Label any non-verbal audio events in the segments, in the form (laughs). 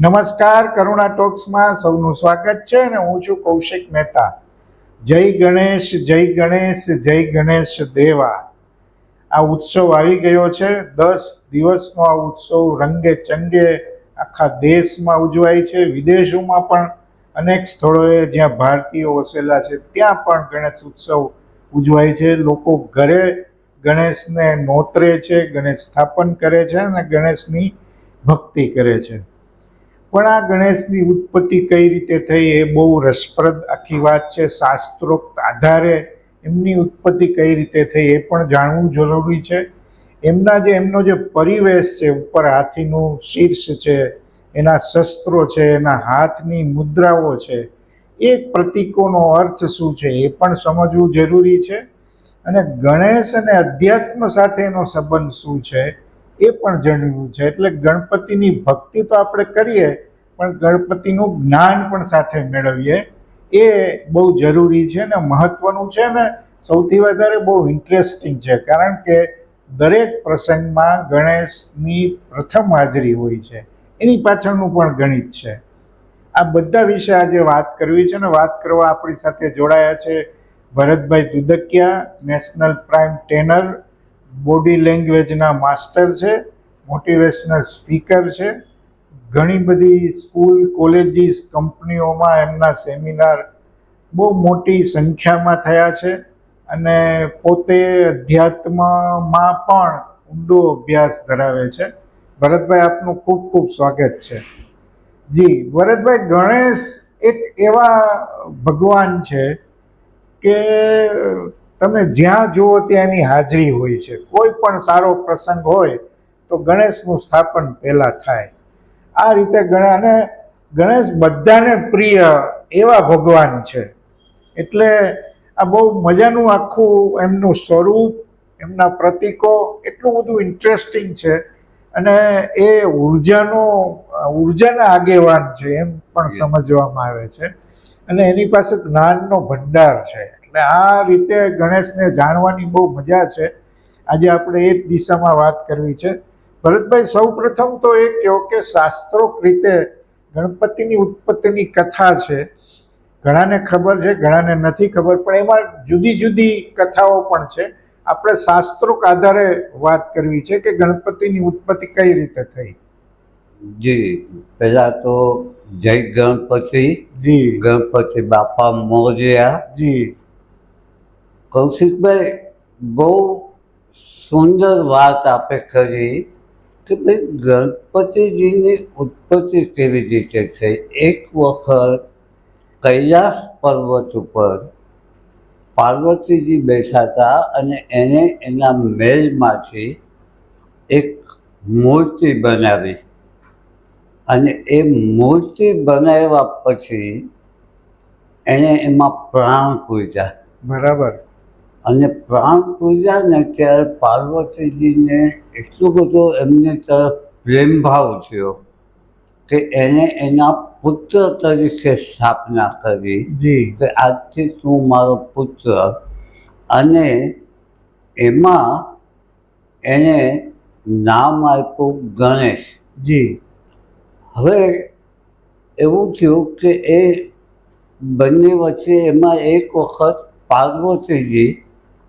નમસ્કાર, કરુણા ટોક્સમાં સૌનું સ્વાગત છે અને હું છું કૌશિક મહેતા. જય ગણેશ જય ગણેશ જય ગણેશ દેવા. આ ઉત્સવ આવી ગયો છે. દસ દિવસનો આ ઉત્સવ રંગે ચંગે આખા દેશમાં ઉજવાય છે. વિદેશોમાં પણ અનેક સ્થળોએ જ્યાં ભારતીયો વસેલા છે, ત્યાં પણ ગણેશ ઉત્સવ ઉજવાય છે. લોકો ઘરે ગણેશને નોતરે છે, ગણેશ સ્થાપન કરે છે અને ગણેશની ભક્તિ કરે છે. પણ આ ગણેશની ઉત્પત્તિ કઈ રીતે થઈ એ બહુ રસપ્રદ આખી વાત છે. શાસ્ત્રોક્ત આધારે એમની ઉત્પત્તિ કઈ રીતે થઈ એ પણ જાણવું જરૂરી છે. એમના જે, એમનો જે પરિવેશ છે, ઉપર હાથીનું શીર્ષ છે, એના શસ્ત્રો છે, એના હાથની મુદ્રાઓ છે, એ પ્રતીકોનો અર્થ શું છે એ પણ સમજવું જરૂરી છે. અને ગણેશ અને અધ્યાત્મ સાથેનો સંબંધ શું છે એ પણ જાણવું છે. એટલે ગણપતિની ભક્તિ તો આપણે કરીએ પણ ગણપતિનું જ્ઞાન પણ સાથે મેળવીએ, એ બહુ જરૂરી છે ને મહત્વનું છે ને સૌથી વધારે બહુ ઇન્ટરેસ્ટિંગ છે. કારણ કે દરેક પ્રસંગમાં ગણેશની પ્રથમ હાજરી હોય છે. એની પાછળનું પણ ગણિત છે. આ બધા વિશે આજે વાત કરવી છે ને વાત કરવા આપણી સાથે જોડાયા છે Bharatbhai Dudakiya, national prime trainer, body લેંગ્વેજના master છે, મોટિવેશનલ સ્પીકર છે ઘણી બધી સ્કૂલ, કોલેજીસ, કંપનીઓમાં એમના સેમિનાર બહુ મોટી સંખ્યામાં થયા છે અને પોતે અધ્યાત્મમાં પણ ઊંડો અભ્યાસ ધરાવે છે. ભરતભાઈ, આપનું ખૂબ ખૂબ સ્વાગત છે. જી, ભરતભાઈ, ગણેશ એક એવા ભગવાન છે કે તમે જ્યાં જુઓ ત્યાં એની હાજરી હોય છે. કોઈ પણ સારો પ્રસંગ હોય તો ગણેશનું સ્થાપન પહેલાં થાય. આ રીતે ગણાને ગણેશ બધાને પ્રિય એવા ભગવાન છે. એટલે આ બહુ મજાનું આખું એમનું સ્વરૂપ એમના પ્રતીકો એટલું બધું ઇન્ટરેસ્ટિંગ છે. અને એ ઉર્જાનો ઉર્જાના આગેવાન છે એમ પણ સમજવામાં આવે છે. અને એની પાસે જ્ઞાનનો ભંડાર છે. એટલે આ રીતે ગણેશને જાણવાની બહુ મજા છે. આજે આપણે એ જ દિશામાં વાત કરવી છે. ભરતભાઈ સૌ પ્રથમ તો એ કહો કે શાસ્ત્રોક રીતે ગણપતિની ઉત્પત્તિની કથા છે. ઘણાને ખબર છે ઘણાને નથી ખબર પણ એમાં જુદી જુદી કથાઓ પણ છે. આપણે શાસ્ત્રોક આધારે વાત કરવી છે કે ગણપતિની ઉત્પત્તિ કઈ રીતે થઈ. જી પહેલા તો જય ગણપતિ જી. ગણપતિ બાપા મોજ્યા જી. કૌશિકભાઈ બહુ સુંદર વાત આપે કરી. કે ભાઈ ગણપતિજીની ઉત્પત્તિ કેવી રીતે થઈ? એક વખત કૈલાસ પર્વત ઉપર પાર્વતીજી બેઠા હતા અને એને એના મેલમાંથી એક મૂર્તિ બનાવી. અને એ મૂર્તિ બનાવ્યા પછી એણે એમાં પ્રાણ પૂજ્યા. બરાબર. અને પ્રાણ પૂજા ને ત્યારે પાર્વતીજીને એટલો બધો એમની તરફ પ્રેમભાવ થયો કે એણે એના પુત્ર તરીકે સ્થાપના કરી જી. કે આજથી તું મારો પુત્ર. અને એમાં એણે નામ આપ્યું ગણેશ. જી. હવે એવું થયું કે એ બંને વચ્ચે એમાં એક વખત પાર્વતીજી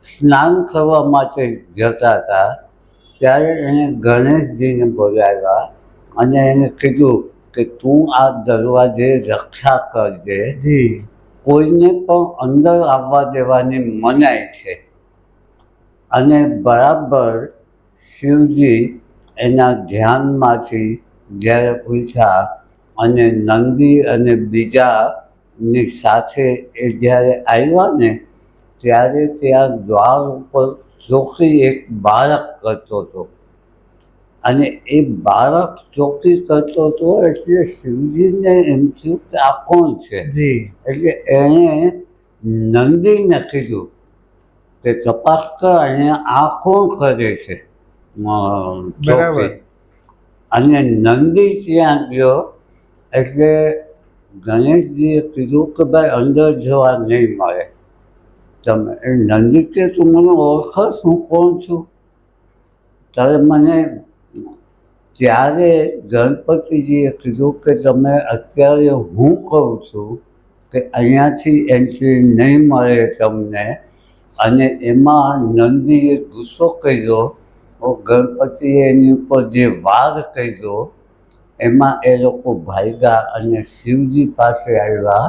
સ્નાન કરવા માટે જતા હતા ત્યારે એણે ગણેશજીને બોલાવ્યા અને એને કીધું કે તું આ દરવાજે રક્ષા કરજે. કોઈને પણ અંદર આવવા દેવાની મનાય છે. અને બરાબર શિવજી એના ધ્યાનમાંથી જ્યારે પૂછ્યા અને નંદી અને બીજાની સાથે એ જ્યારે આવ્યા ને ત્યારે ત્યાં દ્વાર ઉપર ચોકી એક બાળક કરતો હતો. અને એ બાળક ચોકી કરતો હતો એટલે શિવજીને એમ થયું કે આ કોણ છે? એટલે એણે નંદીને કીધું કે તપાસ કર અને આ કોણ કરે છે. અને નંદી ત્યાં ગયો એટલે ગણેશજીએ કીધું કે ભાઈ અંદર જવા નહીં મળે. તમે કે તું મને ઓળખસ હું કોણ છું? ત્યારે મને ત્યારે ગણપતિજીએ કીધું કે તમે અત્યારે હું કહું છું કે અહીંયાથી એન્ટ્રી નહીં મળે તમને. અને એમાં નંદીએ ગુસ્સો કર્યો. ગણપતિએ એની ઉપર જે વાર કર્યો, એમાં એ લોકો ભાગ્યા અને શિવજી પાસે આવ્યા.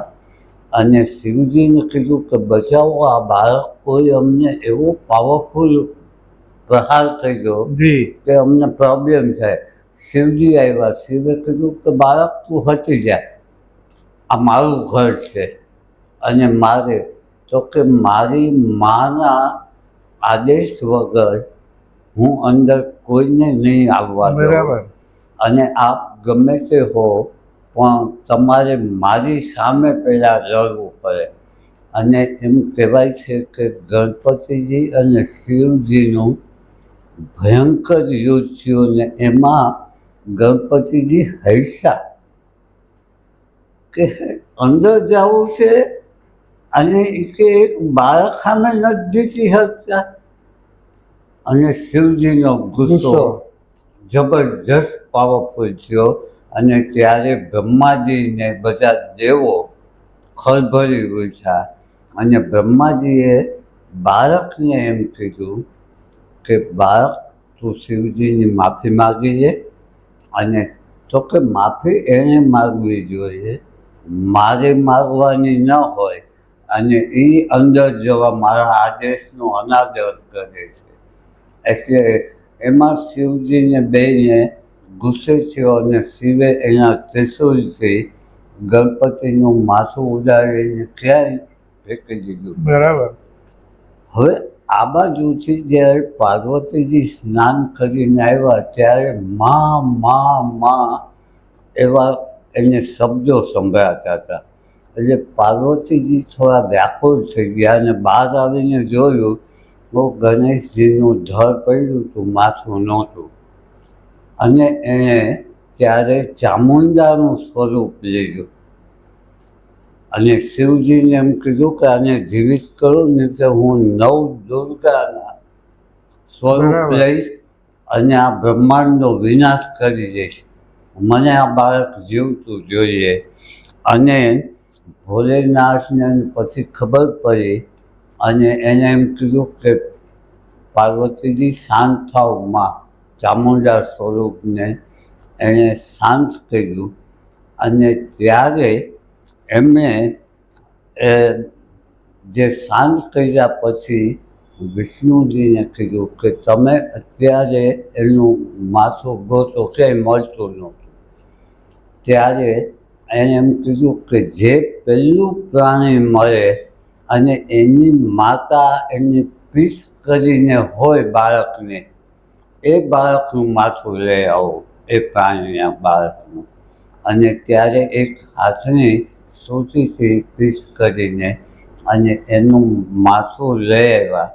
અને શિવજીને કીધું કે બચાવો આ બાળક કોઈ અમને એવો પાવરફુલ પ્રહાર કર્યો જી. કે અમને પ્રોબ્લેમ થાય. શિવજી આવ્યા. શિવે કીધું કે બાળક તું હટી જાય આ મારું ઘર છે. અને મારે તો કે મારી માના આદેશ વગર હું અંદર કોઈને નહીં આવવા દઉં. અને આપ ગમે તે હો પણ તમારે મારી સામે પહેલાં લડવું પડે. અને એમ કહેવાય છે કે ગણપતિજી અને શિવજીનું ભયંકર યુદ્ધ થયું ને એમાં ગણપતિજી હૈસા કે અંદર જવું છે? અને કે એક બાળક સામે નથી જીતી શકતા અને શિવજીનો ગુસ્સો જબરજસ્ત પાવરફુલ થયો. અને ત્યારે બ્રહ્માજીને બધા દેવો ખળભળી ઉઠ્યા. અને બ્રહ્માજીએ બાળકને એમ કીધું કે, બાળક, તું શિવજીની માફી માગી લે અને તો કે માફી એણે માગવી જોઈએ. મારે માગવાની ન હોય અને એ અંદર જવા મારા આદેશનો અનાદર કરે છે. એટલે એમાં શિવજીને બેને ગુસ્સે થયો અને શિવે એના ત્રિશુલથી ગણપતિનું માથું ઉડાડીને ક્યાંય ફેંકી દીધું. બરાબર. હવે આ બાજુથી જ્યારે પાર્વતીજી સ્નાન કરીને આવ્યા ત્યારે મા મા મા એવા એને શબ્દો સંભળાતા હતા. એટલે પાર્વતીજી થોડા વ્યાકુળ થઈ ગયા અને બહાર આવીને જોયું તો ગણેશજીનું ધર પડ્યું હતું માથું નહોતું. અને એણે ત્યારે ચામુંડાનું સ્વરૂપ લીધું. અને શિવજીને એમ કીધું કે આને જીવિત કરો ને તો હું નવ દુર્ગાના સ્વરૂપ લઈશ અને આ બ્રહ્માંડનો વિનાશ કરી દઈશ. મને આ બાળક જીવતું જોઈએ. અને ભોલેનાથને પછી ખબર પડી અને એને એમ કીધું કે પાર્વતીજી શાંત થાવમાં. ચામુંડા સ્વરૂપને એણે શાંત કર્યું અને ત્યારે એમણે જે શાંત કર્યા પછી વિષ્ણુજીને કીધું કે તમે અત્યારે એનું માથું ગોતો ક્યાંય મળતું નહોતું. ત્યારે એણે એમ કીધું કે જે પહેલું પ્રાણી મળે અને એની માતા એની પીસ કરીને હોય બાળકને એ બાળકનું માથું લઈ આવો એ પ્રાણીના બાળકનું. અને ત્યારે એક હાથની સૂતીથી પીસ કરીને અને એનું માથું લઈ આવ્યા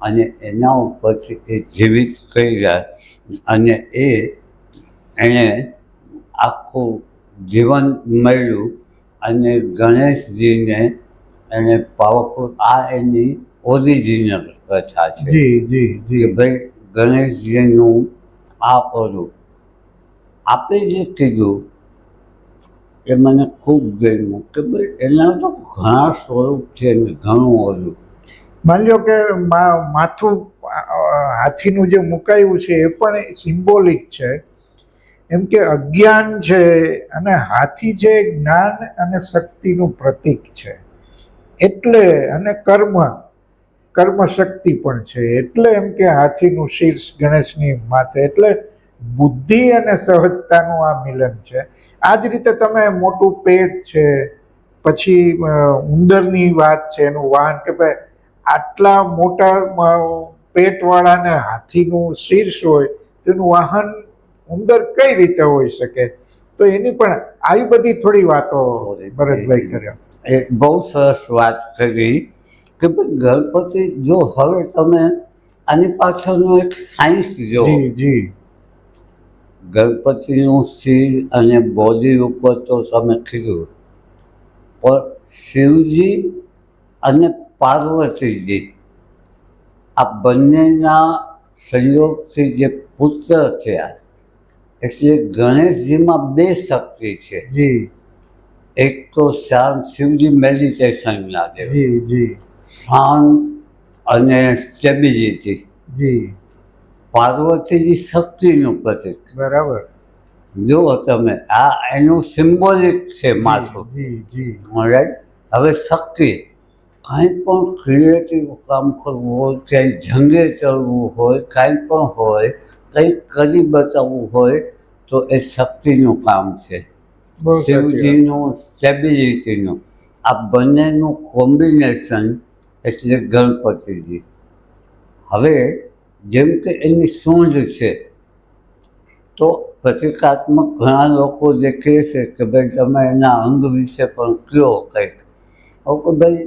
અને એના ઉપરથી એ જીવિત કર્યા અને એ એણે આખું જીવન મળ્યું અને ગણેશજીને એણે પાવરફુલ આ એની ઓરિજિનલ કથા છે. જી જી જી. ભાઈ ગણેશજીનું આ પરું આપે જે કીધું, એ મને ખૂબ ગમ્યું કે ભાઈ એના તો ઘણા સ્વરૂપ છે ને ઘણું ઓલું. માની લો કે માથું હાથીનું જે મુકાયું છે એ પણ સિમ્બોલિક છે. એમ કે અજ્ઞાન છે અને હાથી છે જ્ઞાન અને શક્તિનું પ્રતીક છે. એટલે અને કર્મ કર્મ શક્તિ પણ છે. એટલે એમ કે હાથીનું શીર્ષ ગણેશની માથે. એટલે બુદ્ધિ અને સહજતાનું આ મિલન છે. આ જ રીતે તમે મોટું પેટ છે પછી ઉંદરની વાત છે એનું વાહન કે ભાઈ આટલા મોટા પેટવાળાને હાથીનું શીર્ષ હોય તેનું વાહન ઉંદર કઈ રીતે હોઈ શકે? તો એની પણ આવી બધી થોડી વાતો ભરતભાઈ કર્યા. એ બહુ સરસ વાત કરી. કે ભાઈ ગણપતિ જો હવે તમે આની પાછળનું એક સાયન્સ જો જી. ગણપતિનું શિર અને બોડી ઉપર તો તમે કીધું. પણ શિવજી અને પાર્વતીજી આ બંનેના સંયોગથી જે પુત્ર થયા એટલે ગણેશજીમાં બે શક્તિ છે. જી. એક તો શાંત શિવજી મેડિટેશનના દેવ. જી જી. શાંત અને સ્ટેબિલિટી જી. પાર્વતીજી શક્તિનું પ્રતીક. બરાબર. જુઓ તમે આ એનું સિમ્બોલિક છે માથું. જી જી. રાઈટ હવે શક્તિ. કાંઈ પણ ક્રિએટિવ કામ કરવું હોય ક્યાંય જંગે ચડવું હોય કાંઈ પણ હોય કંઈક કરી બતાવવું હોય તો એ શક્તિનું કામ છે. શિવજીનું સ્ટેબિલિટીનું આ બંનેનું કોમ્બિનેશન એટલે ગણપતિજી હવે જેમ કે એની સૂંઢ છે તો પ્રતિકાત્મક ઘણા લોકો જે કહે છે કે ભાઈ તમે એના અંગ વિશે પણ કહો કંઈક. ઓકે કે ભાઈ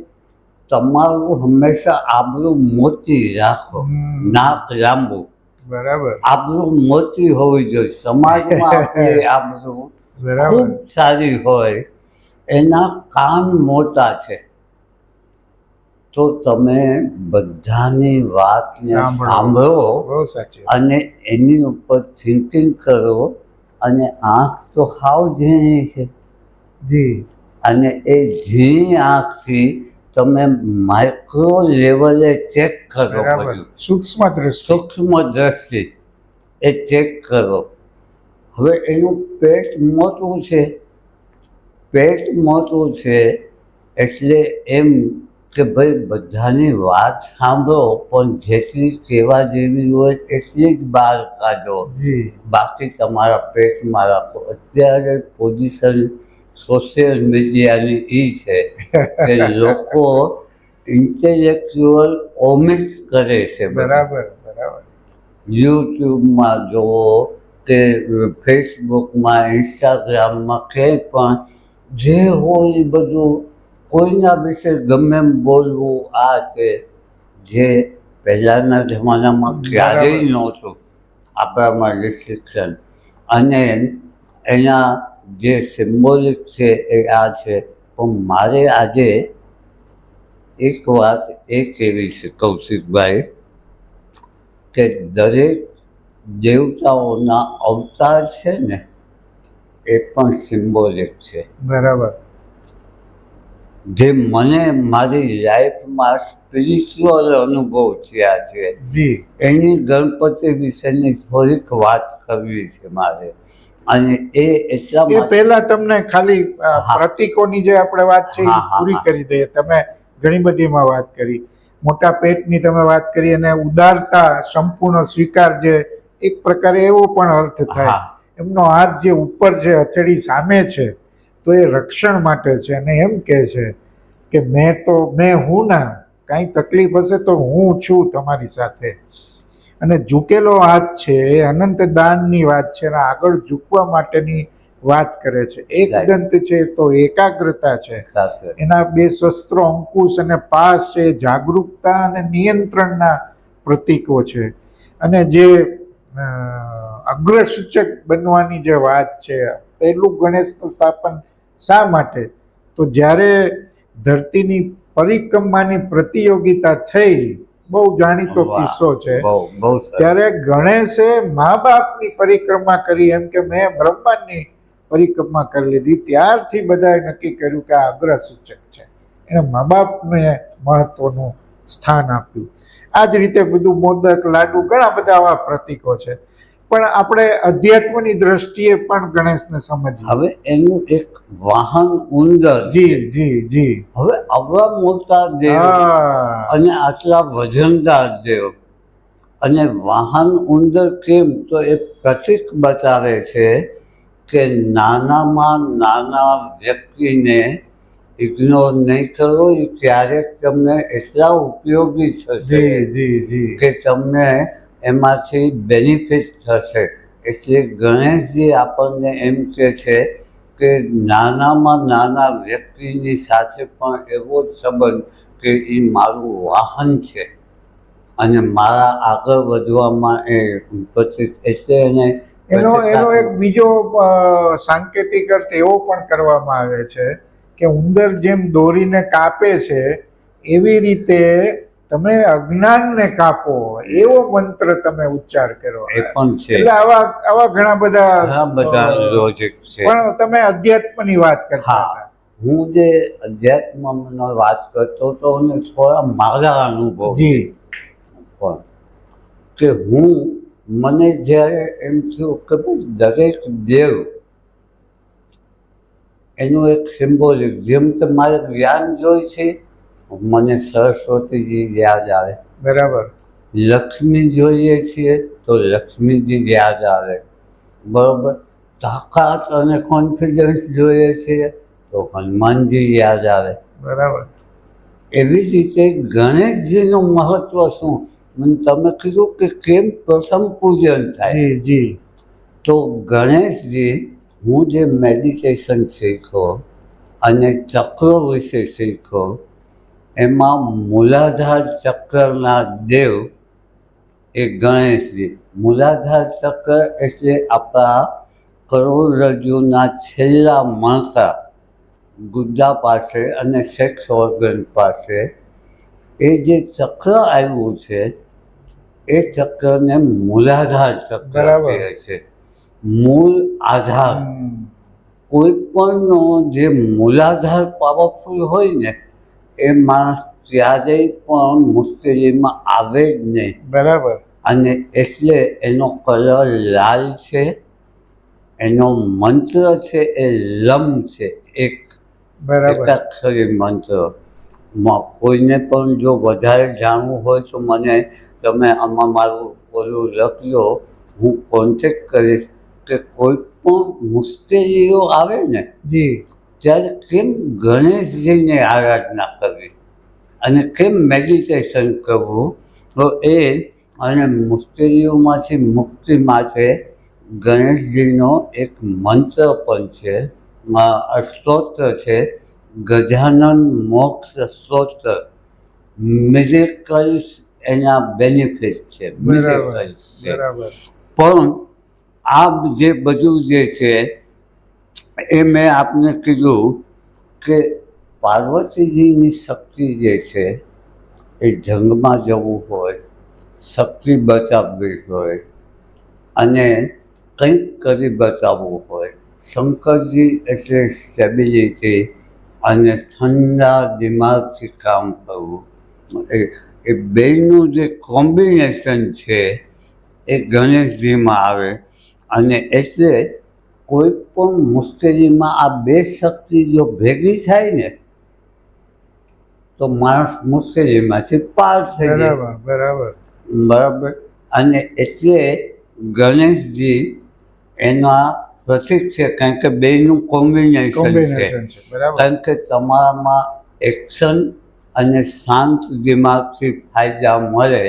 તમારું હંમેશા આબરું મોતી રાખો નાક લાંબુ. બરાબર. આબરું મોતી હોવી જોઈએ. સમાજમાં (laughs) આબરું બરાબર. ખૂબ સારી હોય એના કાન મોટા છે. તો તમે બધાની વાતને સાંભળો. અને એની ઉપર થિંકિંગ કરો અને આંખ તો હાવ ઝીણી છે. જી. અને એ ઝીણી આંખથી તમે માઇક્રો લેવલે ચેક કરો સૂક્ષ્મ દ્રષ્ટિ. સૂક્ષ્મ દ્રષ્ટિ એ ચેક કરો. હવે એનું પેટ મોટું છે. પેટ મોટું છે એટલે એમ કે ભાઈ બધાની વાત સાંભળો પણ જેટલી કહેવા જેવી હોય એટલી જ બહાર કાઢો. બાકી તમારા પેટમાં રાખો. અત્યારે પોઝિશન સોશિયલ મીડિયાની એ છે કે (laughs) લોકો ઇન્ટેલેક્ચ્યુઅલ ઓમિટ કરે છે બરાબર બરાબર. યુટ્યુબમાં જુઓ કે ફેસબુકમાં ઇન્સ્ટાગ્રામમાં કંઈ પણ જે હોય એ બધું કોઈના વિશે ગમે એમ બોલવું આ છે જે પહેલાંના જમાનામાં ક્યારેય નહોતું આપણામાં રિસ્ટ્રિક્શન અને એના જે સિમ્બોલિક છે એ આ છે. પણ મારે આજે એક વાત એ કહેવી છે કૌશિકભાઈ કે દરેક દેવતાઓના અવતાર છે ને એ પણ સિમ્બોલિક છે. બરાબર. જે મને મારી લાઈફમાં સ્પિરિચ્યુઅલ અનુભવ થયા છે એની ગણપતિ વિશેની થોડીક વાત કરવી છે મારે. અને એ એટલા પહેલા તમને ખાલી પ્રતિકોની જે આપણે વાત છે એ પૂરી કરી દઈએ. તમે ઘણી બધીમાં વાત કરી. મોટા પેટની તમે વાત કરી અને ઉદારતા સંપૂર્ણ સ્વીકાર જે એક પ્રકારે એવો પણ અર્થ થાય. એમનો હાથ જે ઉપર છે હથેળી સામે છે તો એ રક્ષણ માટે છે. અને એમ કહે છે કે મેં તો મેં હું ના કાંઈ તકલીફ હશે તો હું છું તમારી સાથે. અને ઝૂકેલો હાથ છે એ અનંત દાનની વાત છે અને આગળ ઝૂકવા માટેની વાત કરે છે. એક. દંત છે તો એકાગ્રતા છે. એના બે શસ્ત્રો અંકુશ અને પાસ છે જાગૃતતા અને નિયંત્રણના પ્રતીકો છે. અને જે અગ્રસૂચક બનવાની જે વાત છે પહેલું ગણેશનું સ્થાપન શા માટે? તો જ્યારે ધરતીની પરિક્રમાની પ્રતિયોગિતા થઈ બહુ જાણીતો કિસ્સો છે. ત્યારે ગણેશે મા બાપની પરિક્રમા કરી એમ કે મેં બ્રહ્માંડની પરિક્રમા કરી લીધી. ત્યારથી બધાએ નક્કી કર્યું કે આ અગ્ર સૂચક છે. એને મા બાપને મહત્વનું સ્થાન આપ્યું. આ જ રીતે બધું મોદક લાડુ ઘણા બધા આવા પ્રતીકો છે. પણ આપણે અધ્યાત્મની દ્રષ્ટિએ પણ ગણેશને સમજીએ. હવે એનું એક વાહન ઉંદર જી જી જી. હવે આવા મોટા દેવ અને આટલા વજનદાર દેવ અને વાહન ઉંદર કેમ? તો એ પ્રતિક બતાવે છે કે નાનામાં નાના વ્યક્તિને ઇગ્નોર નહીં કરો એ ક્યારેક તમને એટલા ઉપયોગી થશે જી જી જી. કે તમને એમાંથી બેનિફિટ થશે. એટલે ગણેશજી આપણને એમ કહે છે કે નાનામાં નાના વ્યક્તિની સાથે પણ એવો જ સંબંધ કે એ મારું વાહન છે. અને મારા આગળ વધવામાં એ પ્રતિક એટલે એને એનો એનો એક બીજો સાંકેતિક અર્થ એવો પણ કરવામાં આવે છે કે ઉંદર જેમ દોરીને કાપે છે એવી રીતે તમે અજ્ઞાનને કાપો એવો મંત્ર તમે ઉચ્ચાર કરો એ પણ છે. એટલે આવા આવા ઘણા બધા બધા લોજિક છે. પણ તમે અધ્યાત્મની વાત કરતા હા. હતા. હું. જે અધ્યાત્મનો વાત કરતો હતો અને થોડા મારા અનુભવ જી. પણ કે હું મને જ્યારે એમ થયું કે દરેક દેવ એનું એક સિમ્બોલિક જેમ કે મારે જ્ઞાન જોઈ છે મને સરસ્વતીજી યાદ આવે. બરાબર. લક્ષ્મી જોઈએ છીએ તો લક્ષ્મીજી યાદ આવે. બરોબર? તાકાત અને કોન્ફિડન્સ જોઈએ છીએ તો હનુમાનજી યાદ આવે. બરાબર. એવી જ રીતે ગણેશજીનું મહત્વ શું? તમે કીધું કે કેમ પ્રથમ પૂજન થાય? જી તો ગણેશજી હું જે મેડિટેશન શીખ્યો અને ચક્રો વિશે શીખ્યો એમાં મૂલાધાર ચક્રના દેવ એ ગણેશજી મૂલાધાર ચક્ર એટલે આપણા કરોડરજ્જુના છેલ્લા મણકા ગુદ્દા પાસે અને સેક્સ ઓર્ગન પાસે એ જે ચક્ર આવ્યું છે એ ચક્રને મૂલાધાર ચક્ર. કહે છે મૂળ આધાર. કોઈ પણનો જે મૂલાધાર પાવરફુલ હોય ને એ માણસ ક્યારેય પણ મુશ્કેલીમાં આવે જ નહીં. બરાબર. અને એટલે એનો કલર લાલ છે એનો મંત્ર છે એ લમ છે એક બરાબર. એકાક્ષરી મંત્ર. મ- કોઈને પણ જો વધારે જાણવું હોય તો મને તમે આમાં મારું ઓલું લખજો. હું કોન્ટેક્ટ કરીશ કે કોઈ પણ મુશ્કેલીઓ આવે ને જી. ત્યારે કેમ ગણેશજીને આરાધના કરવી? અને કેમ મેડિટેશન કરવું? તો એ અને મુશ્કેલીઓમાંથી મુક્તિ માટે ગણેશજીનો એક મંત્ર પણ છે સ્તોત્ર છે ગજાનન મોક્ષ સ્તોત્ર. મિરેકલ્સ એના બેનિફિટ છે મિરેકલ્સ છે. પણ આ જે બધું જે છે એ મેં આપને કીધું કે પાર્વતીજીની શક્તિ જે છે, એ જંગમાં જવું હોય, શક્તિ બચાવવી હોય, અને કંઈક કરી બતાવવું હોય. શંકરજી એટલે સ્ટેબિલિટી અને ઠંડા દિમાગથી કામ કરવું. એ એ બેનું જે કોમ્બિનેશન છે, એ ગણેશજીમાં આવે. અને એટલે કોઈ પણ મુશ્કેલીમાં આ બે શક્તિ જો ભેગી થાય ને તો માણસ મુશ્કેલીમાંથી પાર થઈ જાય. બરાબર બરાબર. અને એટલે ગણેશજી એના પ્રતિક છે કારણ કે બેયનું કોમ્બિનેશન છે. બરાબર. કારણ કે તમારામાં એક્શન અને શાંત દિમાગથી ફાયદા મળે.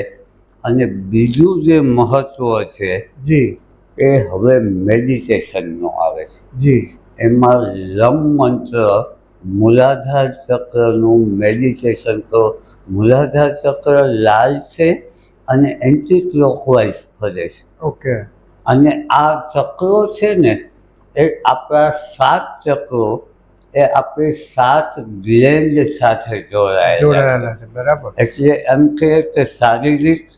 અને બીજું જે મહત્ત્વ છે જી. એ હવે મેડિટેશનનો આવે છે. જી. એમાં લમ મંત્ર મૂલાધાર ચક્રનું મેડિટેશન કરો. મૂલાધાર ચક્ર લાલ છે અને એન્ટી ક્લોકવાઇઝ ફરે છે. ઓકે. અને આ ચક્રો છે ને એ આપણા સાત ચક્રો એ આપણી સાત ગ્લેન્ડ સાથે જોડાયેલા છે. બરાબર. એટલે એમ કે શારીરિક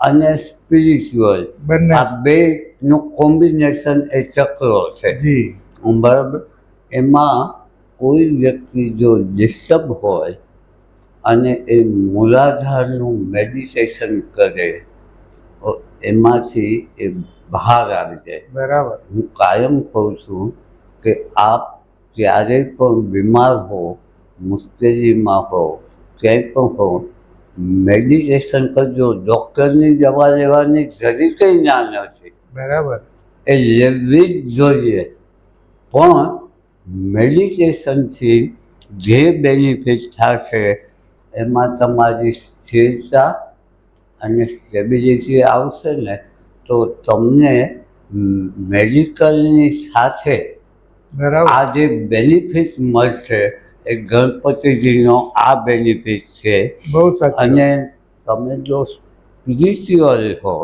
અને સ્પિરિચ્યુઅલ બંને આ બે નું કોમ્બિનેશન એ ચક્રો છે. બરાબર? એમાં કોઈ વ્યક્તિ જો ડિસ્ટર્બ હોય અને એ મૂલાધારનું મેડિટેશન કરે એમાંથી એ બહાર આવી જાય. બરાબર. હું કાયમ કહું છું કે આપ ક્યારેય પણ બીમાર હો મુશ્કેલીમાં હો ક્યાંય પણ હો મેડિટેશન કરજો. ડૉક્ટરની દવા લેવાની જરૂર કંઈ ના નથી. બરાબર. એ લેવી જ જોઈએ. પણ મેડિટેશનથી જે બેનિફિટ થશે એમાં તમારી સ્થિરતા અને સ્ટેબિલિટી આવશે ને તો તમને મેડિકલની સાથે બરાબર. આ જે બેનિફિટ મળશે એ ગણપતિજીનો આ બેનિફિટ છે. બહુ અને તમે જો સ્પિરિચ્યુઅલ હો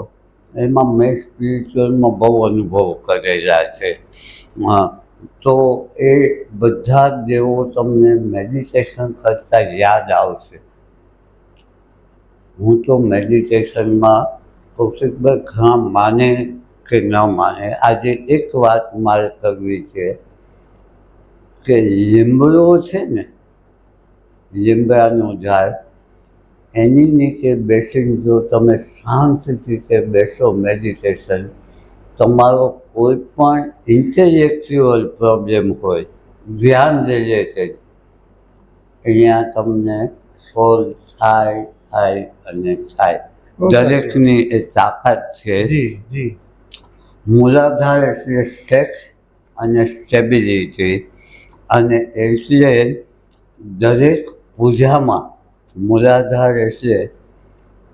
એમાં મેં સ્પિરિચ્યુઅલમાં બહુ અનુભવ કરેલા છે. તો એ બધા દેવો તમને મેડિટેશન કરતાં યાદ આવશે. હું તો મેડિટેશનમાં કૌશિકભાઈ ઘણા માને કે ન માને. આજે એક વાત મારે કરવી છે કે લીમડો છે ને, લીમડાનું ઝાડ એની નીચે બેસીને જો તમે શાંતિથી બેસો મેડિટેશન તમારો કોઈ પણ ઇન્ટેલેક્ચ્યુઅલ પ્રોબ્લેમ હોય ધ્યાન રિલેટેડ અહીંયા તમને સોલ્વ થાય થાય અને થાય. દરેકની એ તાકાત છે. મૂલાધાર એટલે સેક્સ અને સ્ટેબિલિટી અને એટલે દરેક પૂજામાં મૂલાધાર એટલે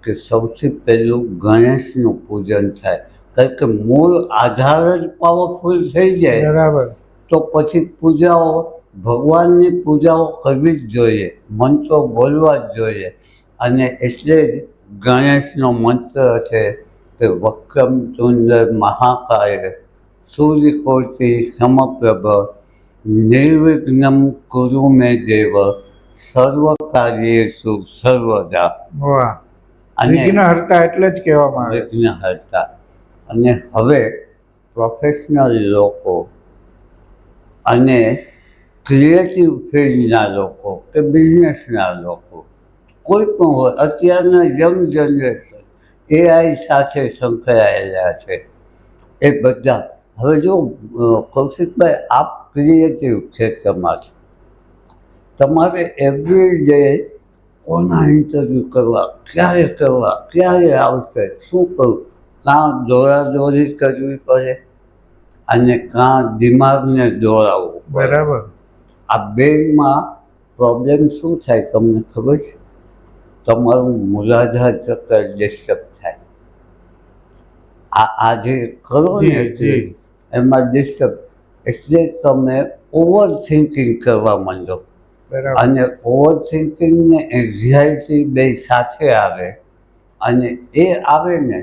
કે સૌથી પહેલું ગણેશનું પૂજન થાય. કારણ કે મૂળ આધાર જ પાવરફુલ થઈ જાય. બરાબર. તો પછી પૂજાઓ ભગવાનની પૂજાઓ કરવી જ જોઈએ મંત્રો બોલવા જ જોઈએ. અને એટલે જ ગણેશનો મંત્ર છે કે વક્રમ ચુંદર મહાકાય સૂર્યકોટી સમપ્રભ નિર્વિઘ્નમ કુરુ મે દેવ સર્વ કાર્યેષુ સર્વદા અને વિઘ્ન હરતા એટલે જ કહેવામાં આવે. વિઘ્ન હરતા અને હવે પ્રોફેશનલ લોકો અને ક્રિએટિવ ફિલ્ડના લોકો કે બિઝનેસના લોકો કોઈ પણ હોય અત્યારના યંગ જનરેશન એઆઈ સાથે સંકળાયેલા છે. એ બધા. હવે જો કૌશિકભાઈ આપ ક્રિએટિવ ક્ષેત્રમાં છો. તમારે એવરી ડે કોના ઇન્ટરવ્યૂ કરવા ક્યારે કરવા ક્યારે આવશે શું કરવું કાં દોરાદોરી કરવી પડે અને કાં દિમાગને દોડાવવું બરાબર. આ બેમાં પ્રોબ્લેમ શું થાય તમને ખબર છે? તમારું મૂલાધાર ચક્કર ડિસ્ટર્બ થાય. આ આ જે કરો ને. એમાં ડિસ્ટર્બ એટલે તમે ઓવર થિંકિંગ કરવા માંડો. અને ઓવર થિંકિંગ ને એન્ઝાયટી બે સાથે આવે અને એ આવે ને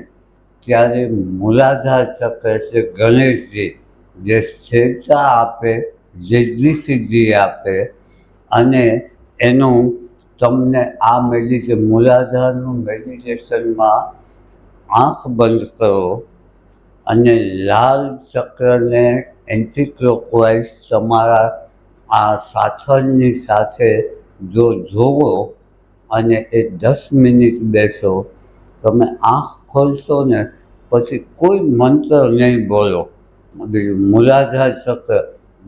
ત્યારે મૂલાધાર ચક્ર છે ગણેશજી જે સ્થિરતા આપે જેજી સિદ્ધિ આપે અને એનું તમને આ મેડિટેશન મૂલાધારનું મેડિટેશનમાં આંખ બંધ કરો અને લાલ ચક્રને એન્ટી ક્લોકવાઇઝ તમારા આ સાથળની સાથે જો જોવો અને એ દસ મિનિટ બેસો, તમે આંખ ખોલશો ને પછી કોઈ મંત્ર નહીં બોલો. બીજું મૂલાધાર ચક્ર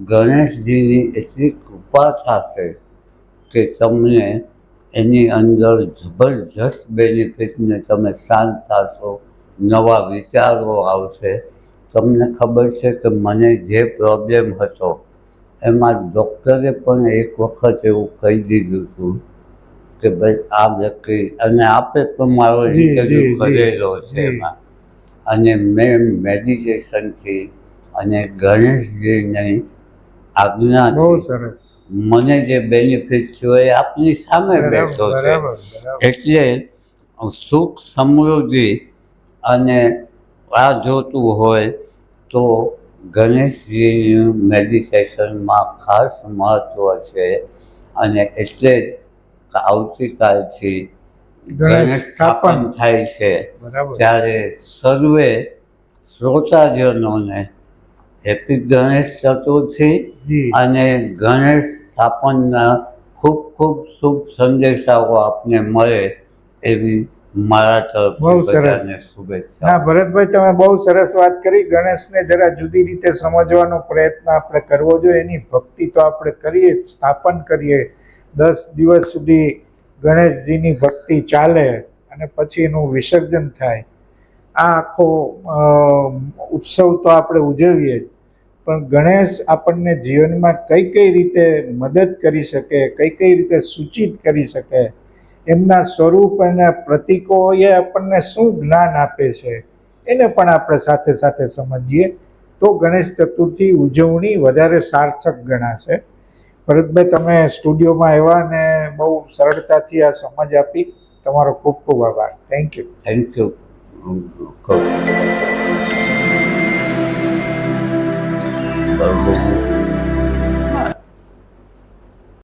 ગણેશજીની એટલી કૃપા થશે કે તમને એની અંદર જબરજસ્ત બેનિફિટને તમે શાંત થશો, નવા વિચારો આવશે. તમને ખબર છે કે મને જે પ્રોબ્લેમ હતો એમાં ડૉક્ટરે પણ એક વખત એવું કહી દીધું હતું કે ભાઈ આ વ્યક્તિ અને આપે પણ મારો ઇન્ટરવ્યૂ કરેલો છે એમાં. અને મેં મેડિટેશનથી અને ગણેશજીની બહુ આજ્ઞાથી સરસ. મને જે બેનિફિટ થયો એ આપની સામે બેઠો છે. એટલે સુખ સમૃદ્ધિ અને આ જોતું હોય તો ગણેશજીનું મેડિટેશનમાં ખાસ મહત્ત્વ છે અને એટલે જ આવતીકાલથી ગણેશ સ્થાપન. થાય છે. ત્યારે સર્વે શ્રોતાજનોને હેપી ગણેશ ચતુર્થી અને ગણેશ સ્થાપનના ખૂબ ખૂબ શુભ સંદેશાઓ આપને મળે એવી મારા બહુ તરફથી સરસ. બધાને શુભેચ્છા ના ભરતભાઈ તમે બહુ સરસ વાત કરી. ગણેશને જરા જુદી રીતે સમજવાનો પ્રયત્ન આપણે કરવો જોઈએ. એની ભક્તિ તો આપણે કરીએ સ્થાપન કરીએ. દસ દિવસ સુધી ગણેશજીની ભક્તિ ચાલે અને પછી એનું વિસર્જન થાય. આ આખો ઉત્સવ તો આપણે ઉજવીએ જ. પણ ગણેશ આપણને જીવનમાં કઈ કઈ રીતે મદદ કરી શકે કઈ કઈ રીતે સૂચિત કરી શકે એમના સ્વરૂપ અને પ્રતીકો એ આપણને શું જ્ઞાન આપે છે, એને પણ આપણે સાથે સાથે સમજીએ. તો ગણેશ ચતુર્થી ઉજવણી વધારે સાર્થક ગણાશે. ભરતભાઈ, તમે સ્ટુડિયોમાં આવ્યા અને બહુ સરળતાથી આ સમજ આપી. તમારો ખૂબ ખૂબ આભાર. થેન્ક યુ થેન્ક યુ બરોબર